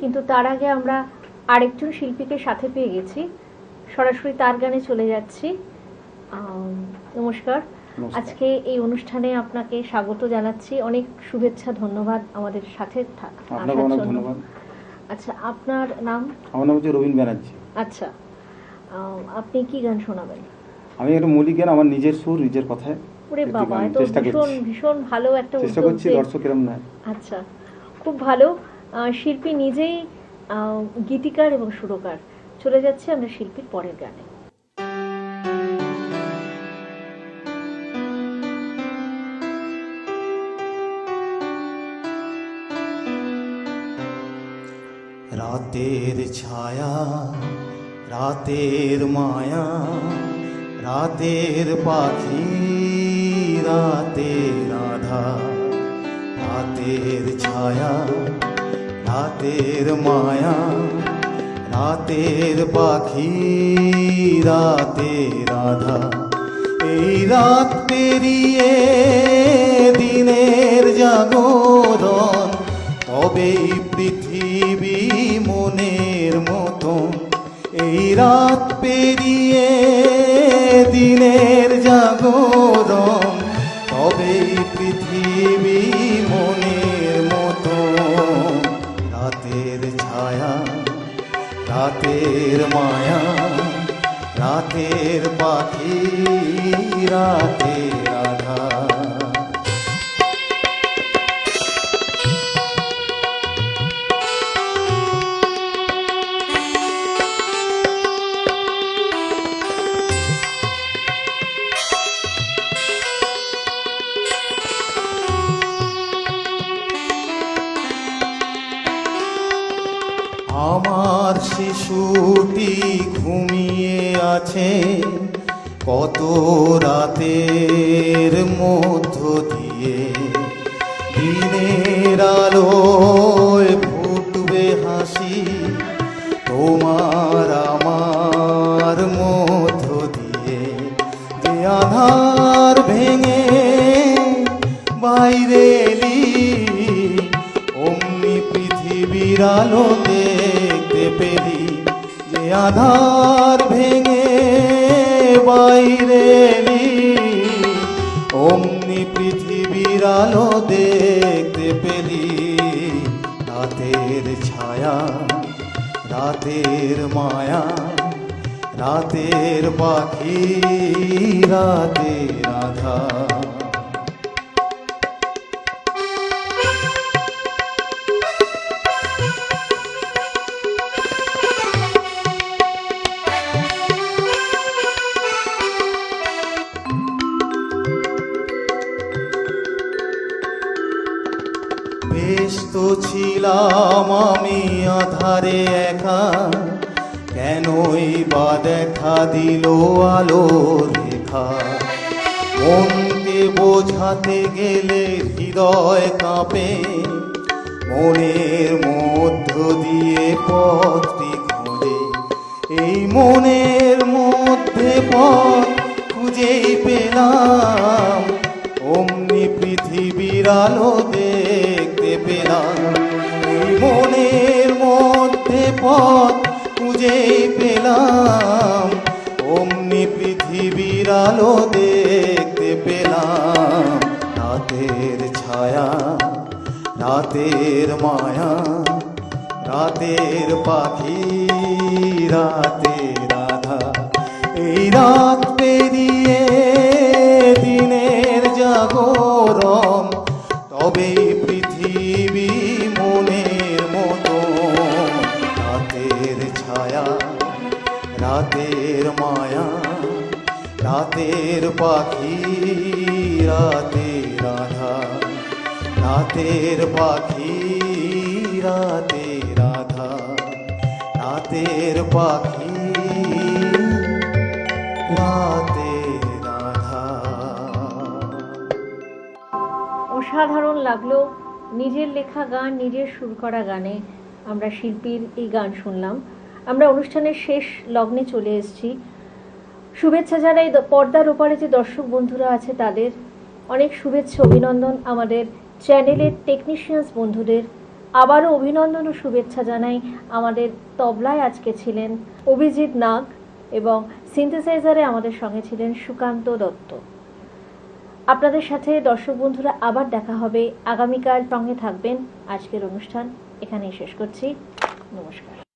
কিন্তু তার আগে আমরা আরেকজন শিল্পীকে সাথে পেয়ে গেছি। সরাসরি তার গানে চলে যাচ্ছি। নমস্কার। আজকে এই অনুষ্ঠানে আপনাকে স্বাগত জানাচ্ছি। অনেক শুভেচ্ছা ধন্যবাদ আমাদের সাথে আচ্ছা আপনার নাম? আমার নাম হচ্ছে রবীন ব্যানার্জি। আচ্ছা আপনি কি গান শোনাবেন? আমি একটা মৌলিক গান আমার নিজের সুর নিজের কথায়। ওরে বাবা এত ভীষণ ভীষণ ভালো একটা চেষ্টা করছি দর্শক নয় আচ্ছা খুব ভালো। শিল্পী নিজেই গীতিকার এবং সুরকার। চলে যাচ্ছে আমরা শিল্পীর পরের গানে। রাতের ছায়া, রাতের মায়া, রাতের পাখি, রাতের রাধা রাতের ছায়া। রাতের মায়া, রাতের পাখি, রাতের রাধা এই রাত পেরিয়ে দিনের জাগরণ, তবেই পৃথিবী মনের মতন। এই রাত পেরিয়ে দিনের ছায়া রাতের মায়া রাতের পাখি রাতের রাধা আমার শিশুটি ঘুমিয়ে আছে। কত রাতের মধ্য দিয়ে দিনের আলোয় ফুটবে হাসি। তোমার আমার মধ্য দিয়ে যে আধার ভেঙে বাইরে অমনি পৃথিবীর আলো দেখতে পেলি যে আধার ভেঙে বাইরে অমনি পৃথিবীর আলো দেখতে পেলি। রাতের ছায়া, রাতের মায়া, রাতের পাখি, রাতের রাধা বেশ তো ছিলাম আমি আধারে একা। কেনই বা দেখা দিল আলো রেখা? মনকে বোঝাতে গেলে হৃদয় কাঁপে। মনের মধ্য দিয়ে পথটি এই মনের মধ্যে পথ খুঁজেই পেলাম, অমনি পৃথিবীর আলো দেখতে পেলাম। রাতের ছায়া, রাতের মায়া, রাতের পাখি, রাতের রাধা এই রাত রাতের মায়া, রাতের পাখি, রাতের রাধা রাতের পাখি, রাতের রাধা রাতের পাখি, রাতের রাধা অসাধারণ লাগল নিজের লেখা গান, নিজের সুর করা গানে। আমরা শিল্পীর এই গান শুনলাম। আমরা অনুষ্ঠানের শেষ লগ্নে চলে এসেছি। শুভেচ্ছা জানাই পর্দার ওপারে যে দর্শক বন্ধুরা আছে তাদের। অনেক শুভেচ্ছা, অভিনন্দন আমাদের চ্যানেলের টেকনিশিয়ানস বন্ধুদের। আবারও অভিনন্দন ও শুভেচ্ছা জানাই আমাদের তবলায় আজকে ছিলেন অভিজিৎ নাগ এবং সিনথেসাইজারে আমাদের সঙ্গে ছিলেন সুকান্ত দত্ত। আপনাদের সাথে দর্শক বন্ধুরা আবার দেখা হবে। আগামীকাল সঙ্গে থাকবেন। আজকের অনুষ্ঠান এখানেই শেষ করছি। নমস্কার।